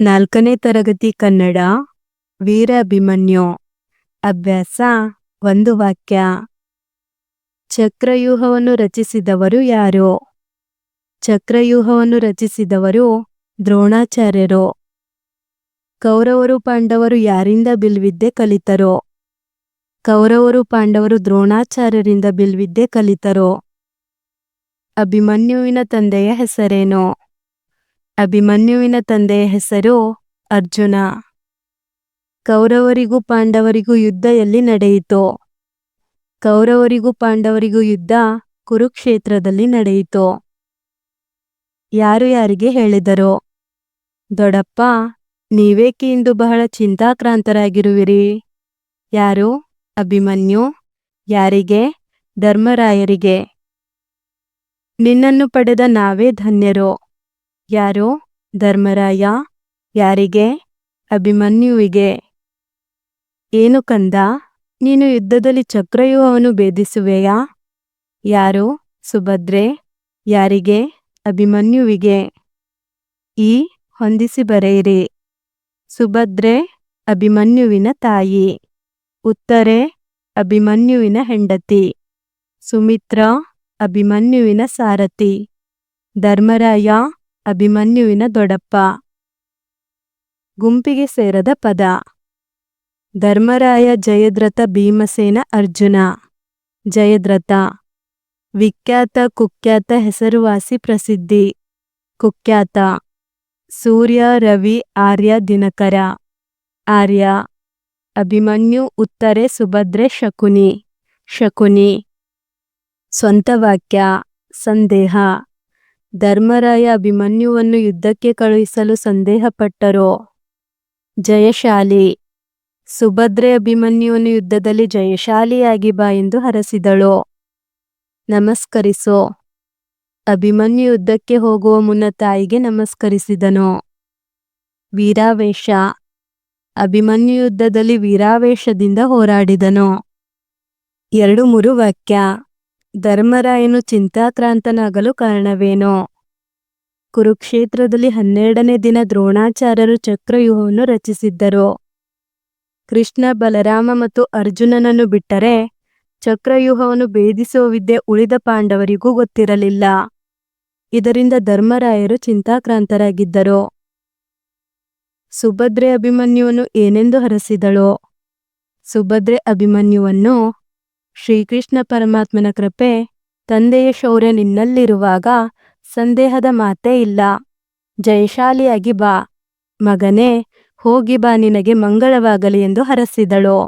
ನಾಲ್ಕನೇ ತರಗತಿ ಕನ್ನಡ ವೀರ ಅಭಿಮನ್ಯು ಅಭ್ಯಾಸ, ಒಂದು ವಾಕ್ಯ. ಚಕ್ರವ್ಯೂಹವನ್ನು ರಚಿಸಿದವರು ಯಾರು? ಚಕ್ರವ್ಯೂಹವನ್ನು ರಚಿಸಿದವರು ದ್ರೋಣಾಚಾರ್ಯರು. ಕೌರವರು ಪಾಂಡವರು ಯಾರಿಂದ ಬಿಲ್ವಿದ್ದೆ ಕಲಿತರು? ಕೌರವರು ಪಾಂಡವರು ದ್ರೋಣಾಚಾರ್ಯರಿಂದ ಬಿಲ್ವಿದ್ದೆ ಕಲಿತರು? ಅಭಿಮನ್ಯುವಿನ ತಂದೆಯ ಹೆಸರೇನು? ಅಭಿಮನ್ಯುವಿನ ತಂದೆಯ ಹೆಸರು ಅರ್ಜುನ. ಕೌರವರಿಗೂ ಪಾಂಡವರಿಗೂ ಯುದ್ಧ ಎಲ್ಲಿ ನಡೆಯಿತು, ಕೌರವರಿಗೂ ಪಾಂಡವರಿಗೂ ಯುದ್ಧ ಕುರುಕ್ಷೇತ್ರದಲ್ಲಿ ನಡೆಯಿತು, ಯಾರು ಯಾರಿಗೆ ಹೇಳಿದರು. ದೊಡಪ್ಪ ನೀವೇಕೆ ಇಂದು ಬಹಳ ಚಿಂತಾಕ್ರಾಂತರಾಗಿರುವಿರಿ? ಯಾರು? ಅಭಿಮನ್ಯು, ಯಾರಿಗೆ? ಧರ್ಮರಾಯರಿಗೆ. ನಿನ್ನನ್ನು ಪಡೆದ ನಾವೇ ಧನ್ಯರು. ಯಾರು? ಧರ್ಮರಾಯ ಯಾರಿಗೆ? ಅಭಿಮನ್ಯುವಿಗೆ. ಏನು ಕಂದ? ನೀನು ಯುದ್ಧದಲ್ಲಿ ಚಕ್ರವ್ಯೂಹವನ್ನು ಭೇದಿಸುವೆಯಾ? ಯಾರು? ಸುಭದ್ರೆ ಯಾರಿಗೆ? ಅಭಿಮನ್ಯುವಿಗೆ. ಈ ಹೊಂದಿಸಿ ಬರೆಯಿರಿ. ಸುಭದ್ರೆ ಅಭಿಮನ್ಯುವಿನ ತಾಯಿ. ಉತ್ತರೆ ಅಭಿಮನ್ಯುವಿನ ಹೆಂಡತಿ. ಸುಮಿತ್ರ ಅಭಿಮನ್ಯುವಿನ ಸಾರಥಿ. ಧರ್ಮರಾಯ ಅಭಿಮನ್ಯುವಿನ ದೊಡಪ್ಪ ಗುಂಪಿಗೆ ಸೇರದ ಪದ. ಧರ್ಮರಾಯ ಜಯದ್ರಥ ಭೀಮಸೇನ ಅರ್ಜುನ. ಜಯದ್ರಥ. ವಿಖ್ಯಾತ ಕುಖ್ಯಾತ ಹೆಸರುವಾಸಿ ಪ್ರಸಿದ್ಧಿ. ಕುಖ್ಯಾತ. ಸೂರ್ಯ, ರವಿ, ಆರ್ಯ, ದಿನಕರ. ಆರ್ಯ. ಅಭಿಮನ್ಯು, ಉತ್ತರೆ, ಸುಭದ್ರೆ, ಶಕುನಿ. ಶಕುನಿ. ಸ್ವಂತ ವಾಕ್ಯ. ಸಂದೇಹ. ಧರ್ಮರಾಯ ಅಭಿಮನ್ಯುವನ್ನು ಯುದ್ಧಕ್ಕೆ ಕಳುಹಿಸಲು ಸಂದೇಹಪಟ್ಟರು? ಜಯಶಾಲಿ. ಸುಭದ್ರೆ ಅಭಿಮನ್ಯುವನ್ನು ಯುದ್ಧದಲ್ಲಿ ಜಯಶಾಲಿಯಾಗಿ ಬಾ ಎಂದು ಹರಸಿದಳು. ನಮಸ್ಕರಿಸೋ. ಅಭಿಮನ್ಯು ಯುದ್ಧಕ್ಕೆ ಹೋಗುವ ಮುನ್ನ ತಾಯಿಗೆ ನಮಸ್ಕರಿಸಿದನು. ವೀರಾವೇಶ. ಅಭಿಮನ್ಯು ಯುದ್ಧದಲ್ಲಿ ವೀರಾವೇಶದಿಂದ ಹೋರಾಡಿದನು. ಎರಡು ಮೂರು ವಾಕ್ಯ. ಧರ್ಮರಾಯನು ಚಿಂತಾಕ್ರಾಂತನಾಗಲು ಕಾರಣವೇನು? ಕುರುಕ್ಷೇತ್ರದಲ್ಲಿ ಹನ್ನೆರಡನೇ ದಿನ ದ್ರೋಣಾಚಾರ್ಯರು ಚಕ್ರವ್ಯೂಹವನ್ನು ರಚಿಸಿದ್ದರು. ಕೃಷ್ಣ, ಬಲರಾಮ ಮತ್ತು ಅರ್ಜುನನನ್ನು ಬಿಟ್ಟರೆ ಚಕ್ರವ್ಯೂಹವನ್ನು ಭೇದಿಸುವ ವಿದ್ಯೆ ಉಳಿದ ಪಾಂಡವರಿಗೂ ಗೊತ್ತಿರಲಿಲ್ಲ. ಇದರಿಂದ ಧರ್ಮರಾಯರು ಚಿಂತಾಕ್ರಾಂತರಾಗಿದ್ದರು. ಸುಭದ್ರೆ ಅಭಿಮನ್ಯುವನ್ನು ಏನೆಂದು ಹರಸಿದಳು? ಸುಭದ್ರೆ ಅಭಿಮನ್ಯುವನ್ನು ಶ್ರೀಕೃಷ್ಣ ಪರಮಾತ್ಮನ ಕೃಪೆ ತಂದೆಯ ಶೌರ್ಯ ನಿನ್ನಲ್ಲಿರುವಾಗ ಸಂದೇಹದ ಮಾತೇ ಇಲ್ಲ. ಜಯಶಾಲಿಯಾಗಿ ಬಾ. ಮಗನೇ, ಹೋಗಿ ಬಾ, ನಿನಗೆ ಮಂಗಳವಾಗಲಿ ಎಂದು ಹರಸಿದಳು.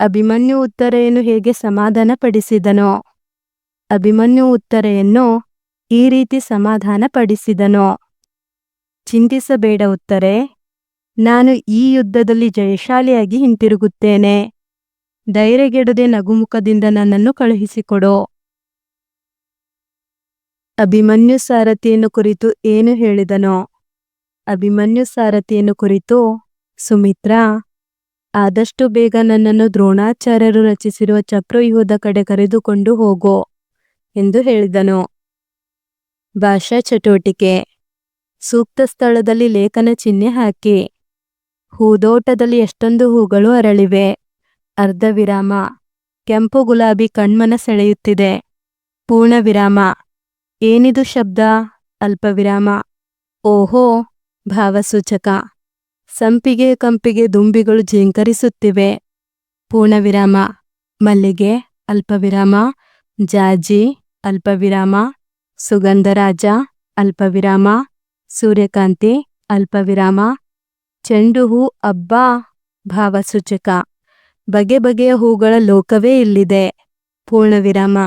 ಅಭಿಮನ್ಯು ಉತ್ತರೆಯನ್ನು ಹೇಗೆ ಸಮಾಧಾನಪಡಿಸಿದನೋ. ಅಭಿಮನ್ಯು ಉತ್ತರೆಯನ್ನು ಈ ರೀತಿ ಸಮಾಧಾನಪಡಿಸಿದನೋ. ಚಿಂತಿಸಬೇಡ ಉತ್ತರೆ, ನಾನು ಈ ಯುದ್ಧದಲ್ಲಿ ಜಯಶಾಲಿಯಾಗಿ ಹಿಂತಿರುಗುತ್ತೇನೆ. ಧೈರ್ಯಗೆಡದೆ ನಗುಮುಖದಿಂದ ನನ್ನನ್ನು ಕಳುಹಿಸಿಕೊಡು. ಅಭಿಮನ್ಯು ಸಾರಥಿಯನ್ನು ಕುರಿತು ಏನು ಹೇಳಿದನೋ? ಅಭಿಮನ್ಯು ಸಾರಥಿಯನ್ನು ಕುರಿತು, ಸುಮಿತ್ರ, ಆದಷ್ಟು ಬೇಗ ನನ್ನನ್ನು ದ್ರೋಣಾಚಾರ್ಯರು ರಚಿಸಿರುವ ಚಕ್ರವ್ಯೂಹದ ಕಡೆ ಕರೆದುಕೊಂಡು ಹೋಗೋ ಎಂದು ಹೇಳಿದನು. ಭಾಷಾ ಚಟುವಟಿಕೆ. ಸೂಕ್ತ ಸ್ಥಳದಲ್ಲಿ ಲೇಖನ ಚಿಹ್ನೆ ಹಾಕಿ. ಹೂದೋಟದಲ್ಲಿ ಎಷ್ಟೊಂದು ಹೂಗಳು ಅರಳಿವೆ. ಅರ್ಧ ವಿರಾಮ ಕೆಂಪು ಗುಲಾಬಿ ಕಣ್ಮನ ಸೆಳೆಯುತ್ತಿದೆ. ಪೂರ್ಣ ವಿರಾಮ ಏನಿದು ಶಬ್ದ? ಅಲ್ಪ ವಿರಾಮ ಓಹೋ, ಭಾವಸೂಚಕ. ಸಂಪಿಗೆ ಕಂಪಿಗೆ ದುಂಬಿಗಳು ಜಿಂಕರಿಸುತ್ತಿವೆ. ಪೂರ್ಣ ವಿರಾಮ ಮಲ್ಲಿಗೆ ಅಲ್ಪ ವಿರಾಮ ಜಾಜಿ ಅಲ್ಪ ವಿರಾಮ ಸುಗಂಧರಾಜ ಅಲ್ಪ ವಿರಾಮ ಸೂರ್ಯಕಾಂತಿ ಅಲ್ಪ ವಿರಾಮ ಚೆಂಡು ಹೂ, ಅಬ್ಬಾ, ಭಾವಸೂಚಕ. ಬಗೆ ಬಗೆಯ ಹೂಗಳ ಲೋಕವೇ ಇಲ್ಲಿದೆ. ಪೂರ್ಣ ವಿರಾಮ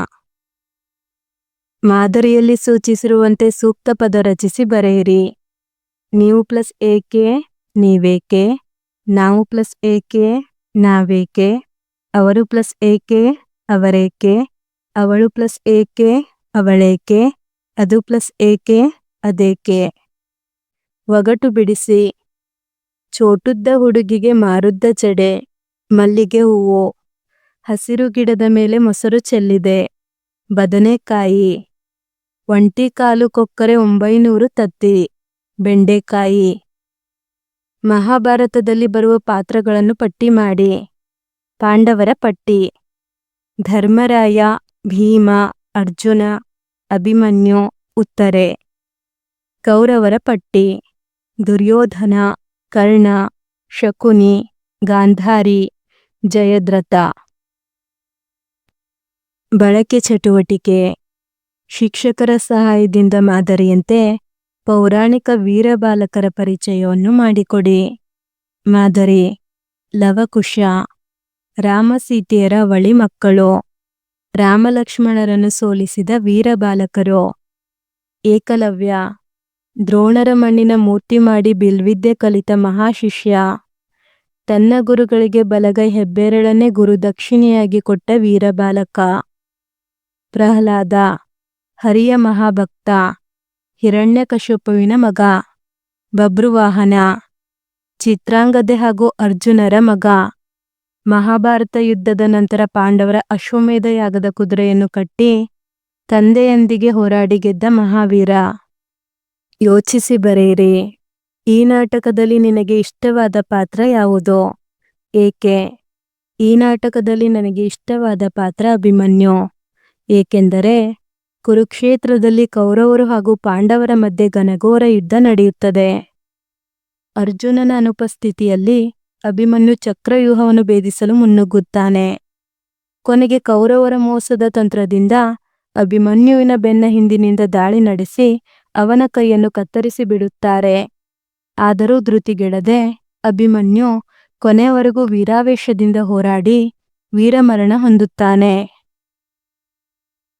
ಮಾದರಿಯಲ್ಲಿ ಸೂಚಿಸಿರುವಂತೆ ಸೂಕ್ತ ಪದ ರಚಿಸಿ ಬರೆಯಿರಿ. ನೀವು ಪ್ಲಸ್ ಏಕೆ, ನೀವೇಕೆ, ನಾವು ಪ್ಲಸ್ ಏಕೆ, ನಾವೇಕೆ, ಅವರು ಪ್ಲಸ್ ಏಕೆ, ಅವರೇಕೆ, ಅವಳು ಪ್ಲಸ್ ಏಕೆ, ಅವಳೇಕೆ, ಅದು ಪ್ಲಸ್ ಏಕೆ, ಅದೇಕೆ. ಒಗಟು ಬಿಡಿಸಿ. ಚೋಟುದ್ದ ಹುಡುಗಿಗೆ ಮಾರುದ್ದ ಜಡೆ. ಮಲ್ಲಿಗೆ ಹೂವು. ಹಸಿರು ಗಿಡದ ಮೇಲೆ ಮೊಸರು ಚೆಲ್ಲಿದೆ. ಬದನೆಕಾಯಿ. ಒಂಟಿ ಕಾಲು ಕೊಕ್ಕರೆ ಒಂಬೈನೂರು ತತ್ತಿ. ಬೆಂಡೆಕಾಯಿ. ಮಹಾಭಾರತದಲ್ಲಿ ಬರುವ ಪಾತ್ರಗಳನ್ನು ಪಟ್ಟಿ ಮಾಡಿ. ಪಾಂಡವರ ಪಟ್ಟಿ. ಧರ್ಮರಾಯ, ಭೀಮ, ಅರ್ಜುನ, ಅಭಿಮನ್ಯು, ಉತ್ತರೆ. ಕೌರವರ ಪಟ್ಟಿ. ದುರ್ಯೋಧನ, ಕರ್ಣ, ಶಕುನಿ, ಗಾಂಧಾರಿ. ಜಯದ್ರಥ. ಬಳಕೆ ಚಟುವಟಿಕೆ. ಶಿಕ್ಷಕರ ಸಹಾಯದಿಂದ ಮಾದರಿಯಂತೆ ಪೌರಾಣಿಕ ವೀರಬಾಲಕರ ಪರಿಚಯವನ್ನು ಮಾಡಿಕೊಡಿ. ಮಾದರಿ. ಲವಕುಶ. ರಾಮಸೀತೆಯರ ವಳಿ ಮಕ್ಕಳು. ರಾಮಲಕ್ಷ್ಮಣರನ್ನು ಸೋಲಿಸಿದ ವೀರಬಾಲಕರು ಏಕಲವ್ಯ. ದ್ರೋಣರ ಮಣ್ಣಿನ ಮೂರ್ತಿ ಮಾಡಿ ಬಿಲ್ವಿದ್ಯೆ ಕಲಿತ ಮಹಾಶಿಷ್ಯ ತನ್ನ ಗುರುಗಳಿಗೆ ಬಲಗೈ ಹೆಬ್ಬೆರಳನ್ನೇ ಗುರುದಕ್ಷಿಣೆಯಾಗಿ ಕೊಟ್ಟ ವೀರಬಾಲಕ. ಪ್ರಹ್ಲಾದ, ಹರಿಯ ಮಹಾಭಕ್ತ, ಹಿರಣ್ಯಕಶ್ಯಪುವಿನ ಮಗ. ಬಬ್ರುವಾಹನ ಚಿತ್ರಾಂಗದೆ ಹಾಗೂ ಅರ್ಜುನರ ಮಗ. ಮಹಾಭಾರತ ಯುದ್ಧದ ನಂತರ ಪಾಂಡವರ ಅಶ್ವಮೇಧ ಯಾಗದ ಕುದುರೆಯನ್ನು ಕಟ್ಟಿ ತಂದೆಯೊಂದಿಗೆ ಹೋರಾಡಿ ಗೆದ್ದ ಮಹಾವೀರ. ಯೋಚಿಸಿ ಬರೆಯಿರಿ. ಈ ನಾಟಕದಲ್ಲಿ ನಿನಗೆ ಇಷ್ಟವಾದ ಪಾತ್ರ ಯಾವುದು? ಏಕೆ? ಈ ನಾಟಕದಲ್ಲಿ ನನಗೆ ಇಷ್ಟವಾದ ಪಾತ್ರ ಅಭಿಮನ್ಯು. ಏಕೆಂದರೆ, ಕುರುಕ್ಷೇತ್ರದಲ್ಲಿ ಕೌರವರು ಹಾಗೂ ಪಾಂಡವರ ಮಧ್ಯೆ ಘನಘೋರ ಯುದ್ಧ ನಡೆಯುತ್ತದೆ. ಅರ್ಜುನನ ಅನುಪಸ್ಥಿತಿಯಲ್ಲಿ ಅಭಿಮನ್ಯು ಚಕ್ರವ್ಯೂಹವನ್ನು ಭೇದಿಸಲು ಮುನ್ನುಗ್ಗುತ್ತಾನೆ. ಕೊನೆಗೆ ಕೌರವರ ಮೋಸದ ತಂತ್ರದಿಂದ ಅಭಿಮನ್ಯುವಿನ ಬೆನ್ನ ಹಿಂದಿನಿಂದ ದಾಳಿ ನಡೆಸಿ ಅವನ ಕೈಯನ್ನು ಕತ್ತರಿಸಿ ಬಿಡುತ್ತಾರೆ. ಆದರೂ ಧೃತಿಗೆಡದೆ ಅಭಿಮನ್ಯು ಕೊನೆಯವರೆಗೂ ವೀರಾವೇಶದಿಂದ ಹೋರಾಡಿ ವೀರಮರಣ ಹೊಂದುತ್ತಾನೆ.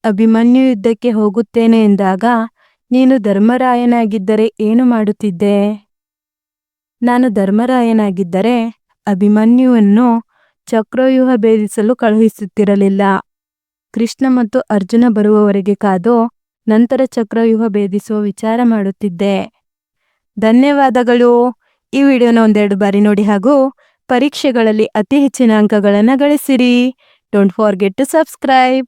ಅಭಿಮನ್ಯು ಯುದ್ಧಕ್ಕೆ ಹೋಗುತ್ತೇನೆ ಎಂದಾಗ ನೀನು ಧರ್ಮರಾಯನಾಗಿದ್ದರೆ ಏನು ಮಾಡುತ್ತಿದ್ದೆ? ನಾನು ಧರ್ಮರಾಯನಾಗಿದ್ದರೆ ಅಭಿಮನ್ಯುವನ್ನು ಚಕ್ರವ್ಯೂಹ ಭೇದಿಸಲು ಕಳುಹಿಸುತ್ತಿರಲಿಲ್ಲ. ಕೃಷ್ಣ ಮತ್ತು ಅರ್ಜುನ ಬರುವವರೆಗೆ ಕಾದು ನಂತರ ಚಕ್ರವ್ಯೂಹ ಭೇದಿಸುವ ವಿಚಾರ ಮಾಡುತ್ತಿದ್ದೆ. ಧನ್ಯವಾದಗಳು. ಈ ವಿಡಿಯೋನ ಒಂದೆರಡು ಬಾರಿ ನೋಡಿ ಹಾಗೂ ಪರೀಕ್ಷೆಗಳಲ್ಲಿ ಅತಿ ಹೆಚ್ಚಿನ ಅಂಕಗಳನ್ನು ಗಳಿಸಿರಿ. Don't forget to subscribe